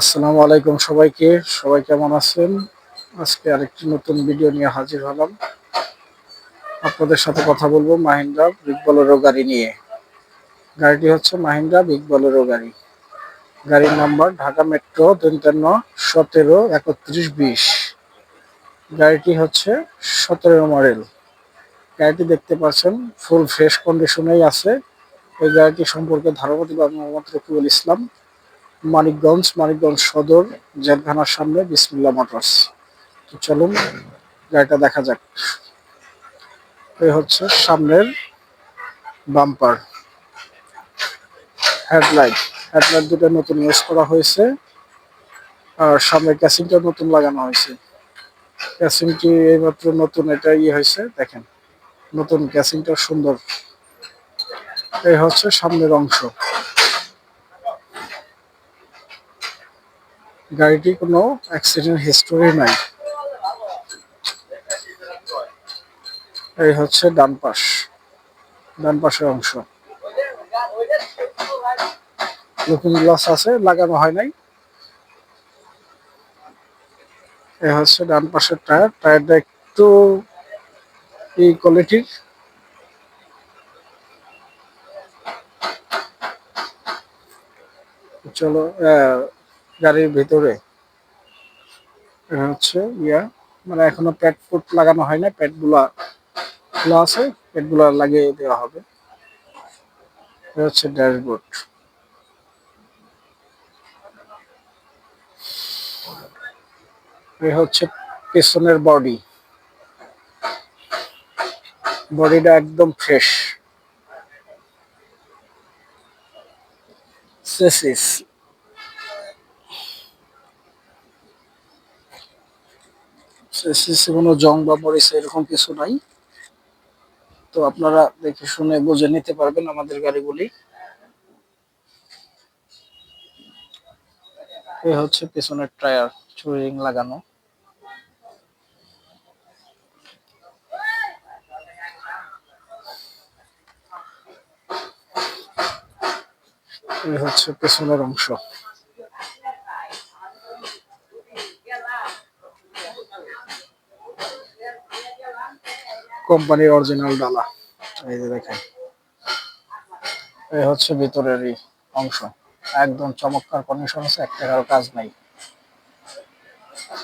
আসসালামু আলাইকুম সবাইকে। সবাই কেমন আছেন? আজকে আরেকটি নতুন ভিডিও নিয়ে হাজির হলাম। আপনাদের সাথে কথা বলব মাহিন্দ্রা বিগ বলেরো গাড়ি নিয়ে। গাড়িটি হচ্ছে মাহিন্দ্রা বিগ বলেরো গাড়ি। গাড়ির নাম্বার ঢাকা মেট্রো তিনটান্ন সতেরো একত্রিশ বিশ। গাড়িটি হচ্ছে সতেরো মডেল গাড়িটি দেখতে পাচ্ছেন ফুল ফ্রেশ কন্ডিশনেই আছে। এই গাড়িটি সম্পর্কে ধারণা দিল আমি মোহাম্মদ ইসলাম। মানিকগঞ্জ মানিকগঞ্জ সদর, জেলখানার সামনে বিসমিল্লা মোটরস তো চলুন, গাড়িটা দেখা যাক। এই হচ্ছে সামনের বাম্পার। হেডলাইট হেডলাইট দুটো নতুন ইউজ করা হয়েছে। আর সামনের ক্যাসিংটা নতুন লাগানো হয়েছে। ক্যাসিংটি এইমাত্র নতুন, এটা ইয়ে হয়েছে, দেখেন। নতুন ক্যাসিংটা সুন্দর। এই হচ্ছে সামনের অংশ। গাড়িটি কোনো অ্যাক্সিডেন্ট হিস্টোরি নাই। এই হচ্ছে ডান পাশ। ডান পাশের অংশ। লুকিং গ্লাস আছে, লাগানো হয় নাই। এই হচ্ছে ডান পাশের টায়ার। টায়ারটা একটু এই কোয়ালিটির। চলো গাড়ির ভিতরে। এটা হচ্ছে ইয়া মানে এখনও প্যাড ফুট লাগানো হয় না প্যাডগুলা খোলা আছে প্যাডগুলা লাগিয়ে দেওয়া হবে। এটা হচ্ছে ড্যাশবোর্ড এই হচ্ছে পেছনের বডি বডিটা একদম ফ্রেশ কোনো জং বা মরিচ এরকম কিছু নাই। তো আপনারা দেখে শুনে বুঝে নিতে পারবেন আমাদের গাড়িগুলি। এই হচ্ছে পেছনের টায়ার, চুরিং লাগানো। এই হচ্ছে পেছনের অংশ। কোম্পানির অরিজিনাল ডালা। এই যে দেখেন। এই হচ্ছে ভিতরেরই অংশ। একদম চমৎকার কন্ডিশন আছে, এক টাকারও কাজ নাই।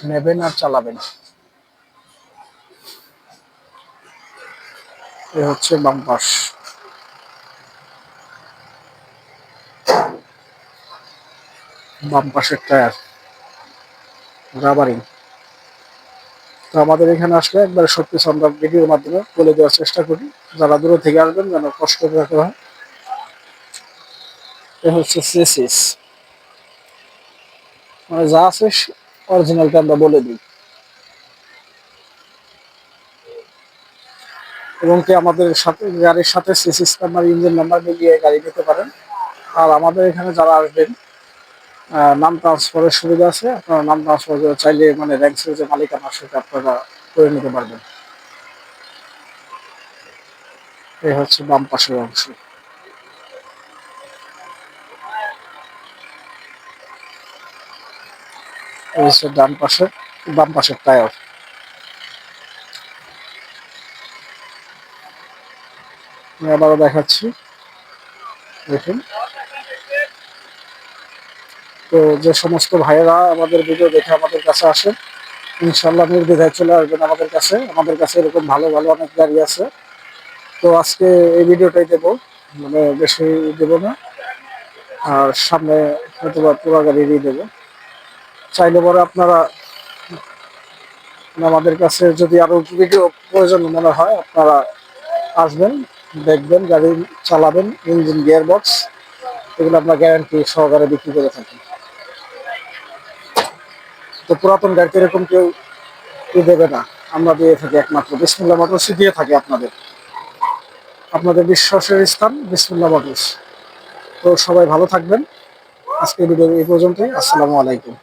নেবেন আর চালাবেন। এ হচ্ছে বাম পাশ। বাম পাশের টায়ার। রাবারিং। তো আমাদের এখানে আসলে একবার সবকিছু আমরা ভিডিওর মাধ্যমে বলে দেওয়ার চেষ্টা করি। যারা দূরে থেকে আসবেন, যেন কষ্ট রাখা হয় এ হচ্ছে সেসিস মানে যা আছে অরিজিনালটা আমরা বলে দিই। এবং কি আমাদের সাথে, গাড়ির সাথে সিসিস নাম্বার ইঞ্জিন নাম্বার মিলিয়ে গাড়ি নিতে পারেন। আর আমাদের এখানে যারা আসবেন নাম ট্রান্সফারের সুবিধা আছে। আপনারা নাম ট্রান্সফার চাইলে মানে র্যাঙ্ক যে মালিকানার সাথে আপনারা করে নিতে পারবেন। এই হচ্ছে বাম পাশের অংশ। এই হচ্ছে ডান পাশের বাম পাশের টায়ার। আবারও দেখাচ্ছি। দেখুন। তো যে সমস্ত ভাইয়েরা আমাদের ভিডিও দেখে আমাদের কাছে আসেন ইনশাল্লাহ নির্দ্বিধায় চলে আসবেন আমাদের কাছে। আমাদের কাছে এরকম ভালো ভালো অনেক গাড়ি আছে। তো আজকে এই ভিডিওটাই দেবো। মানে বেশি দেব না। আর সামনে হয়তো বা পুরো গাড়িরই দেবো। চাইলে পরে আপনারা আমাদের কাছে যদি আরও ভিডিও প্রয়োজন মনে হয়, আপনারা আসবেন, দেখবেন, গাড়ি চালাবেন ইঞ্জিন গিয়ার বক্স এগুলো আমরা গ্যারান্টি সহকারে বিক্রি করে থাকি। তো পুরাতন গাড়িতে এরকম কেউ দেবে না। আমরা দিয়ে থাকি একমাত্র। বিসমুল্লাহ মোটরসই দিয়ে থাকি আপনাদের। আপনাদের বিশ্বাসের স্থান বিসমুল্লাহ মোটরস তো সবাই ভালো থাকবেন। আজকে ভিডিও এই পর্যন্তই। আসসালামু আলাইকুম।